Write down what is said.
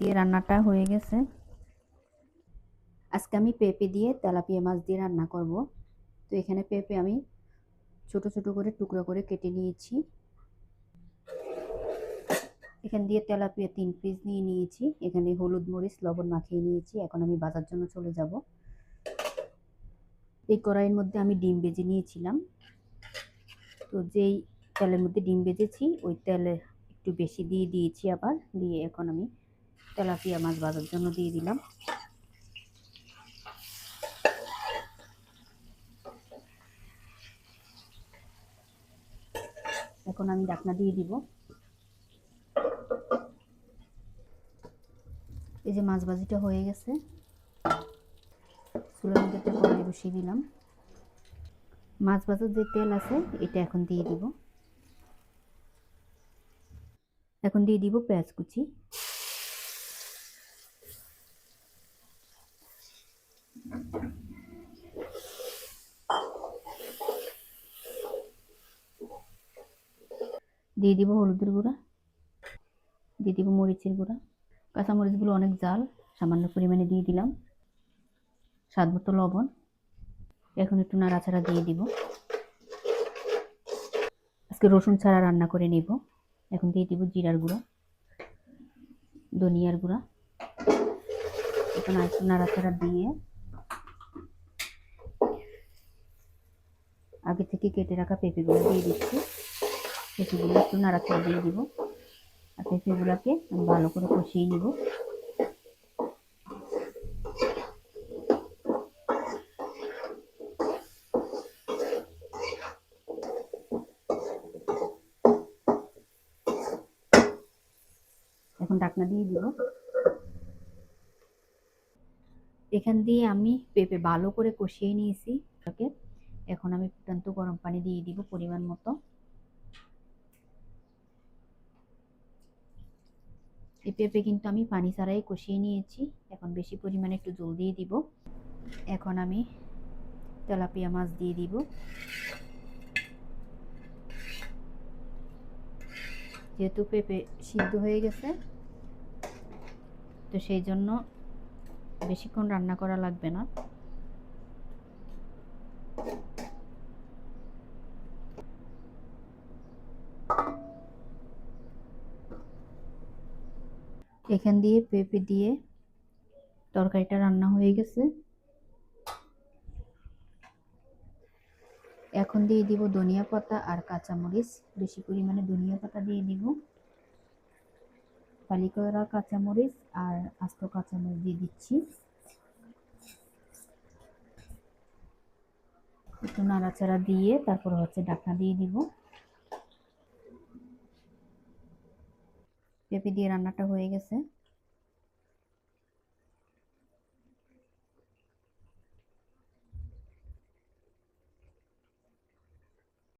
দিয়ে রান্নাটা হয়ে গেছে। আজকে আমি পেঁপে দিয়ে তেলাপিয়া মাছ দিয়ে রান্না করব। তো এখানে পেঁপে আমি ছোট ছোট করে টুকরো করে কেটে নিয়েছি। এখান দিয়ে তেলাপিয়া তিন পিস নিয়ে নিয়েছি। এখানে হলুদ, মরিচ, লবণ মাখিয়ে নিয়েছি। এখন আমি বাজার জন্য চলে যাব। এই কড়াইয়ের মধ্যে আমি ডিম বেজে নিয়েছিলাম। তো যেই তেলের মধ্যে ডিম বেজেছি ওই তেলে একটু বেশি দিয়ে দিয়েছি আবার। দিয়ে এখন আমি তেলাপিয়া মাছ ভাজার জন্য দিয়ে দিলাম। এখন আমি ডাকনা দিয়ে দিব। এই যে মাছ ভাজিটা হয়ে গেছে। চুলের মধ্যে একটা কড়াই বসিয়ে দিলাম। মাছ ভাজার যে তেল আছে, এটা এখন দিয়ে দিব। এখন দিয়ে দিব পেঁয়াজ কুচি। দিয়ে দিব হলুদের গুঁড়া। দিয়ে দিব মরিচের গুঁড়া। কাঁচামরিচগুলো অনেক জাল, সামান্য পরিমাণে দিয়ে দিলাম। স্বাদ মতো লবণ। এখন একটু নাড়াচাড়া দিয়ে দিব। আজকে রসুন ছাড়া রান্না করে নেব। এখন দিয়ে দিব জিরার গুঁড়া, ধনিয়ার গুঁড়া। এখন একটু নাড়াচাড়া দিয়ে আগে থেকে কেটে রাখা পেঁপেগুলো দিয়ে দিচ্ছি। পেঁপেগুলো একটু নাড়াচাড়া দিয়ে দিব। আর পেঁপেগুলোকে ভালো করে কষিয়ে নিব। এখন ঢাকনা দিয়ে দিব। এখান দিয়ে আমি পেঁপে ভালো করে কষিয়ে নিয়েছি। তাকে এখন আমি ফুটান্ত গরম পানি দিয়ে দিব পরিমাণ মতো। এই পেঁপে কিন্তু আমি পানি ছাড়াই কষিয়ে নিয়েছি। এখন বেশি পরিমাণে একটু জল দিয়ে দিব। এখন আমি তেলাপিয়া মাছ দিয়ে দিব। যেহেতু পেঁপে সিদ্ধ হয়ে গেছে, তো সেই জন্য বেশিক্ষণ রান্না করা লাগবে না। এখান দিয়ে পেঁপে দিয়ে তরকারিটা রান্না হয়ে গেছে। এখন দিয়ে দিব ধনিয়া পাতা আর কাঁচামরিচ। বেশি পরিমাণে ধনিয়া পাতা দিয়ে দিব। ফালি করা কাঁচামরিচ আর আস্ত কাঁচামরিচ দিয়ে দিচ্ছি। একটু নাড়াচাড়া দিয়ে তারপর হচ্ছে ঢাকনা দিয়ে দিব। পেঁপে দিয়ে রান্নাটা হয়ে গেছে।